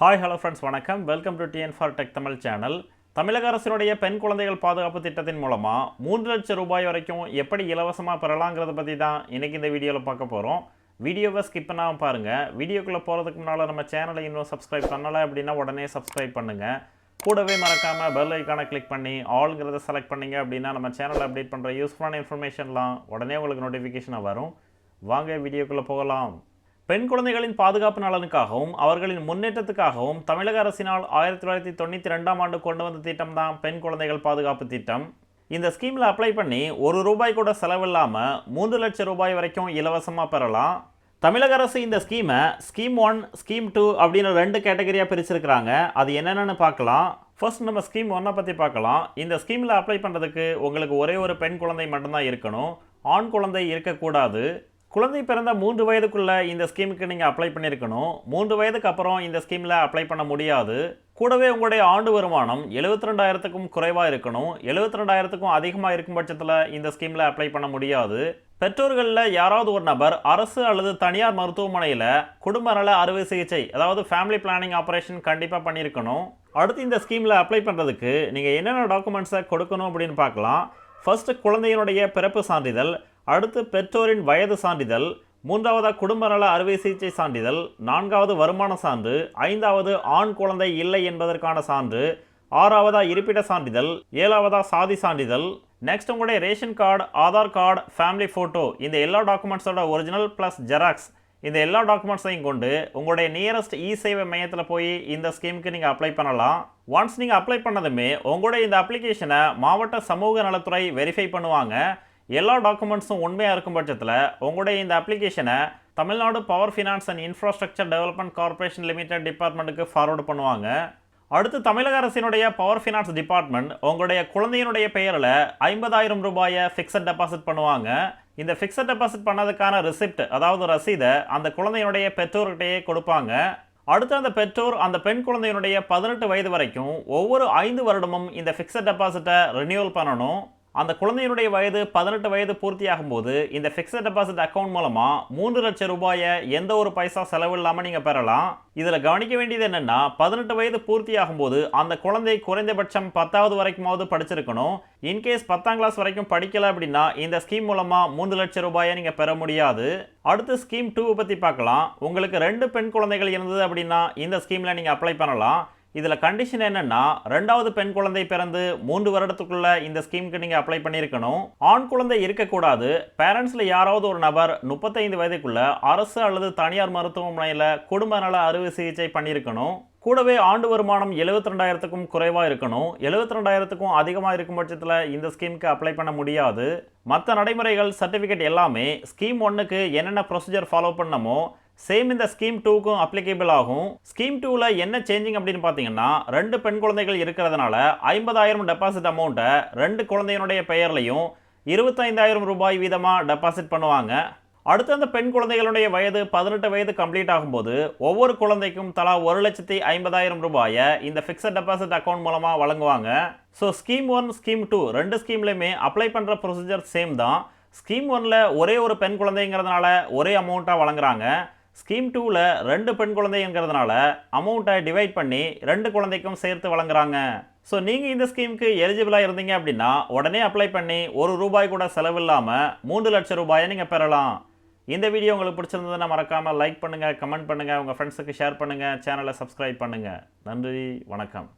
Hi hello friends வணக்கம். Welcome to TN for tech Tamil channel தமிழக அரசினுடைய பெண் குழந்தைகள் பாதுகாப்பு திட்டத்தின் மூலமாக மூன்று லட்சம் ரூபாய் வரைக்கும் எப்படி இலவசமாக பெறலாங்கிறத பற்றி தான் இன்றைக்கி இந்த வீடியோவில் பார்க்க போகிறோம் வீடியோவை ஸ்கிப் பண்ணாமல் பாருங்கள் வீடியோக்குள்ளே போகிறதுக்கு முன்னால் நம்ம சேனலை இன்னும் சப்ஸ்கிரைப் பண்ணலை அப்படின்னா உடனே சப்ஸ்கிரைப் பண்ணுங்கள் கூடவே மறக்காமல் பெல் ஐக்கானை கிளிக் பண்ணி ஆளுங்கிறத செலக்ட் பண்ணிங்க அப்படின்னா நம்ம சேனலில் அப்டேட் பண்ணுற யூஸ்ஃபுல்லான இன்ஃபர்மேஷன்லாம் உடனே உங்களுக்கு நோட்டிஃபிகேஷனாக வரும். வாங்க வீடியோக்குள்ளே போகலாம். பெண் குழந்தைகளின் பாதுகாப்பு நலனுக்காகவும் அவர்களின் முன்னேற்றத்துக்காகவும் தமிழக அரசினால் ஆயிரத்தி தொள்ளாயிரத்தி தொண்ணூற்றி ரெண்டாம் ஆண்டு கொண்டு வந்த திட்டம் தான் பெண் குழந்தைகள் பாதுகாப்பு திட்டம். இந்த ஸ்கீமில் அப்ளை பண்ணி ஒரு ரூபாய் கூட செலவில்லாமல் மூன்று லட்சம் ரூபாய் வரைக்கும் இலவசமாக பெறலாம். தமிழக அரசு இந்த ஸ்கீமை ஸ்கீம் ஒன் ஸ்கீம் டூ அப்படின்னு ரெண்டு கேட்டகரியாக பிரிச்சிருக்கிறாங்க. அது என்னென்னு பார்க்கலாம். ஃபர்ஸ்ட் நம்ம ஸ்கீம் ஒன்றை பற்றி பார்க்கலாம். இந்த ஸ்கீமில் அப்ளை பண்ணுறதுக்கு உங்களுக்கு ஒரே ஒரு பெண் குழந்தை மட்டும்தான் இருக்கணும். ஆண் குழந்தை இருக்கக்கூடாது. குழந்தை பிறந்த மூன்று வயதுக்குள்ள இந்த ஸ்கீமுக்கு நீங்கள் அப்ளை பண்ணியிருக்கணும் மூன்று வயதுக்கு அப்புறம் இந்த ஸ்கீமில் அப்ளை பண்ண முடியாது. கூடவே உங்களுடைய ஆண்டு வருமானம் எழுபத்தி ரெண்டாயிரத்துக்கும் குறைவாக இருக்கணும். எழுபத்தி ரெண்டாயிரத்துக்கும் அதிகமாக இருக்கும் பட்சத்தில் இந்த ஸ்கீமில் அப்ளை பண்ண முடியாது. பெற்றோர்களில் யாராவது ஒரு நபர் அரசு அல்லது தனியார் மருத்துவமனையில் குடும்ப நல அறுவை சிகிச்சை அதாவது ஃபேமிலி பிளானிங் ஆப்ரேஷன் கண்டிப்பாக பண்ணியிருக்கணும் அடுத்து இந்த ஸ்கீமில் அப்ளை பண்ணுறதுக்கு நீங்கள் என்னென்ன டாக்குமெண்ட்ஸை கொடுக்கணும் அப்படின்னு பார்க்கலாம். ஃபர்ஸ்ட் குழந்தையினுடைய பிறப்பு சான்றிதழ் அடுத்து பெற்றோரின் வயது சான்றிதழ் மூன்றாவதாக குடும்ப நல அறுவை சிகிச்சை சான்றிதழ் நான்காவது வருமான சான்று ஐந்தாவது ஆண் குழந்தை இல்லை என்பதற்கான சான்று ஆறாவதா இருப்பிட சான்றிதழ் ஏழாவதா சாதி சான்றிதழ். நெக்ஸ்ட் உங்களுடைய ration card Aadhaar card family photo இந்த எல்லா டாக்குமெண்ட்ஸோட ஒரிஜினல் ப்ளஸ் ஜெராக்ஸ் இந்த எல்லா டாக்குமெண்ட்ஸையும் கொண்டு உங்களுடைய நியரஸ்ட் இ சேவை மையத்தில் போய் இந்த ஸ்கீமுக்கு நீங்கள் அப்ளை பண்ணலாம். ஒன்ஸ் நீங்கள் அப்ளை பண்ணதுமே உங்களுடைய இந்த அப்ளிகேஷனை மாவட்ட சமூக நலத்துறை வெரிஃபை பண்ணுவாங்க. எல்லா டாக்குமெண்ட்ஸும் உண்மையாக இருக்கும் பட்சத்தில் உங்களுடைய இந்த அப்ளிகேஷனை Tamil Nadu power finance and infrastructure development corporation limited டிபார்ட்மெண்ட்டுக்கு ஃபார்வர்டு பண்ணுவாங்க. அடுத்து தமிழக அரசினுடைய பவர் ஃபினான்ஸ் டிபார்ட்மெண்ட் உங்களுடைய குழந்தையினுடைய பெயரில் ஐம்பதாயிரம் ரூபாயை ஃபிக்ஸட் டெபாசிட் பண்ணுவாங்க. இந்த ஃபிக்ஸட் டெபாசிட் பண்ணதுக்கான ரிசிப்ட் அதாவது ரசீதை அந்த குழந்தையினுடைய பெற்றோர்கிட்டயே கொடுப்பாங்க. அடுத்து அந்த பெற்றோர் அந்த பெண் குழந்தையினுடைய பதினெட்டு வயது வரைக்கும் ஒவ்வொரு ஐந்து வருடமும் இந்த ஃபிக்ஸட் டெபாசிட்டை ரினியூவல் பண்ணணும். அந்த குழந்தையினுடைய வயது பதினெட்டு வயது பூர்த்தியாகும் போது இந்த ஃபிக்ஸட் டெபாசிட் அக்கௌண்ட் மூலமாக மூன்று லட்சம் ரூபாயை எந்த ஒரு பைசா செலவு இல்லாமல் நீங்கள் பெறலாம். இதில் கவனிக்க வேண்டியது என்னென்னா பதினெட்டு வயது பூர்த்தியாகும் போது அந்த குழந்தை குறைந்தபட்சம் பத்தாவது வரைக்குமாவது படிச்சிருக்கணும். இன்கேஸ் பத்தாம் கிளாஸ் வரைக்கும் படிக்கலை அப்படின்னா இந்த ஸ்கீம் மூலமாக மூன்று லட்சம் ரூபாயை நீங்கள் பெற முடியாது. அடுத்து ஸ்கீம் டூவை பற்றி பார்க்கலாம். உங்களுக்கு ரெண்டு பெண் குழந்தைகள் இருந்தது அப்படின்னா இந்த ஸ்கீமில் நீங்கள் அப்ளை பண்ணலாம். இதில் கண்டிஷன் என்னென்னா ரெண்டாவது பெண் குழந்தை பிறந்து மூன்று வருடத்துக்குள்ள இந்த ஸ்கீமுக்கு நீங்கள் அப்ளை பண்ணியிருக்கணும். ஆண் குழந்தை இருக்கக்கூடாது. பேரண்ட்ஸில் யாராவது ஒரு நபர் முப்பத்தைந்து வயதுக்குள்ள அரசு அல்லது தனியார் மருத்துவமனையில் குடும்ப நல அறுவை சிகிச்சை பண்ணியிருக்கணும். கூடவே ஆண்டு வருமானம் எழுபத்தி ரெண்டாயிரத்துக்கும் குறைவாக இருக்கணும். எழுபத்தி ரெண்டாயிரத்துக்கும் அதிகமாக இருக்கும் பட்சத்தில் இந்த ஸ்கீமுக்கு அப்ளை பண்ண முடியாது. மற்ற நடைமுறைகள் சர்டிஃபிகேட் எல்லாமே ஸ்கீம் ஒன்றுக்கு என்னென்ன ப்ரொசீஜர் ஃபாலோ பண்ணமோ சேம் இந்த ஸ்கீம் டூக்கும் அப்ளிகேபிள் ஆகும். ஸ்கீம் டூவில் என்ன சேஞ்சிங் அப்படின்னு பார்த்தீங்கன்னா ரெண்டு பெண் குழந்தைகள் இருக்கிறதுனால ஐம்பதாயிரம் டெபாசிட் அமௌண்ட்டை ரெண்டு குழந்தையினுடைய பெயர்லையும் இருபத்தைந்தாயிரம் ரூபாய் வீதமாக டெபாசிட் பண்ணுவாங்க. அடுத்து அந்த பெண் குழந்தைகளுடைய வயது பதினெட்டு வயது கம்ப்ளீட் ஆகும்போது ஒவ்வொரு குழந்தைக்கும் தலா ஒரு லட்சத்தி ஐம்பதாயிரம் ரூபாயை இந்த ஃபிக்ஸட் டெபாசிட் அக்கௌண்ட் மூலமாக வழங்குவாங்க. So scheme one scheme two ரெண்டு ஸ்கீம்லையுமே அப்ளை பண்ணுற ப்ரொசீஜர் சேம் தான். ஸ்கீம் ஒனில் ஒரே ஒரு பெண் குழந்தைங்கிறதுனால ஒரே அமௌண்ட்டாக வழங்குறாங்க. ஸ்கீம் டூவில் ரெண்டு பெண் குழந்தைங்கிறதுனால அமௌண்ட்டை டிவைட் பண்ணி ரெண்டு குழந்தைக்கும் சேர்த்து வழங்குறாங்க. ஸோ நீங்கள் இந்த ஸ்கீமுக்கு எலிஜிபிளாக இருந்தீங்க அப்படின்னா உடனே அப்ளை பண்ணி ஒரு ரூபாய் கூட செலவில்லாமல் மூன்று லட்சம் ரூபாயை நீங்கள் பெறலாம். இந்த வீடியோ உங்களுக்கு பிடிச்சிருந்ததுன்னா மறக்காமல் லைக் பண்ணுங்கள் கமெண்ட் பண்ணுங்கள் உங்கள் ஃப்ரெண்ட்ஸுக்கு ஷேர் பண்ணுங்கள் சேனலை சப்ஸ்கிரைப் பண்ணுங்கள் நன்றி வணக்கம்.